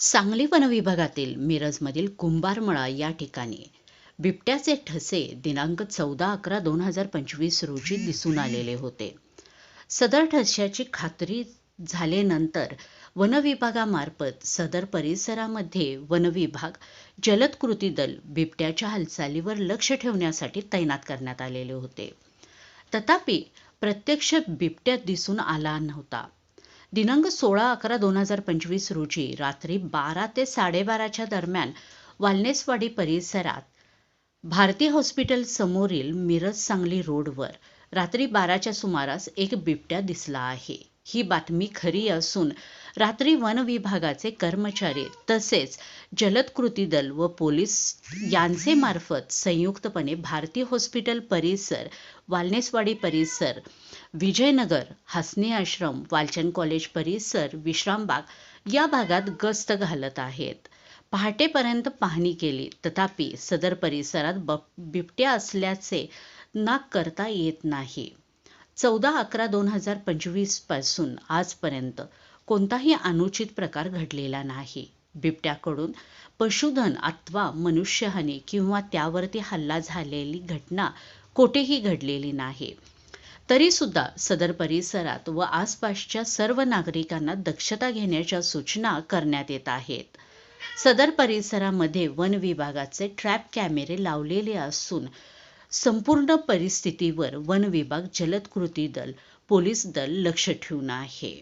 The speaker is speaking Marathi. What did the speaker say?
सांगली वनविभागातील मिरजमधील कुंभारमळा या ठिकाणी बिबट्याचे ठसे दिनांक चौदा अकरा दोन हजार पंचवीस रोजी दिसून आलेले होते. सदर ठस्याची खात्री झाल्यानंतर वनविभागामार्फत सदर परिसरामध्ये वनविभाग जलद कृती दल बिबट्याच्या हालचालीवर लक्ष ठेवण्यासाठी तैनात करण्यात आलेले होते. तथापि प्रत्यक्ष बिबट्या दिसून आला नव्हता. दिनांक सोळा अकरा दोन हजार पंचवीस रोजी रात्री बारा ते साडेबाराच्या दरम्यान वालनेसवाडी परिसरात भारती हॉस्पिटल समोरील मिरज सांगली रोडवर रात्री बाराच्या सुमारास एक बिबट्या दिसला आहे. ही बातमी खरी असून रात्री वन विभागाचे कर्मचारी तसेच जलद कृती दल व पोलीस यांचे मार्फत संयुक्तपणे भारती हॉस्पिटल परिसर वालनेसवाडी परिसर विजयनगर हसनी आश्रम वालचंद कॉलेज परिसर विश्रामबाग या भागात गस्त घालत आहेत. पहाटेपर्यंत पाहणी केली. तथापि सदर परिसरात ब बिबट्या असल्याचे नाक करता येत नाही. चौदा अकरा दोन हजार पंचवीसपासून आजपर्यंत कोणताही अनुचित प्रकार घडलेला नाही. बिबट्याकडून पशुधन अथवा मनुष्यहानी किंवा त्यावरती हल्ला झालेली घटना कोठेही घडलेली नाही. तरीसुद्धा सदर परिसरात व आसपासच्या सर्व नागरिकांना दक्षता घेण्याच्या सूचना करण्यात येत आहेत. सदर परिसरामध्ये वन विभागाचे ट्रॅप कॅमेरे लावलेले असून संपूर्ण परिस्थितीवर वन विभाग जलद कृती दल पोलीस दल लक्ष ठेवून आहे.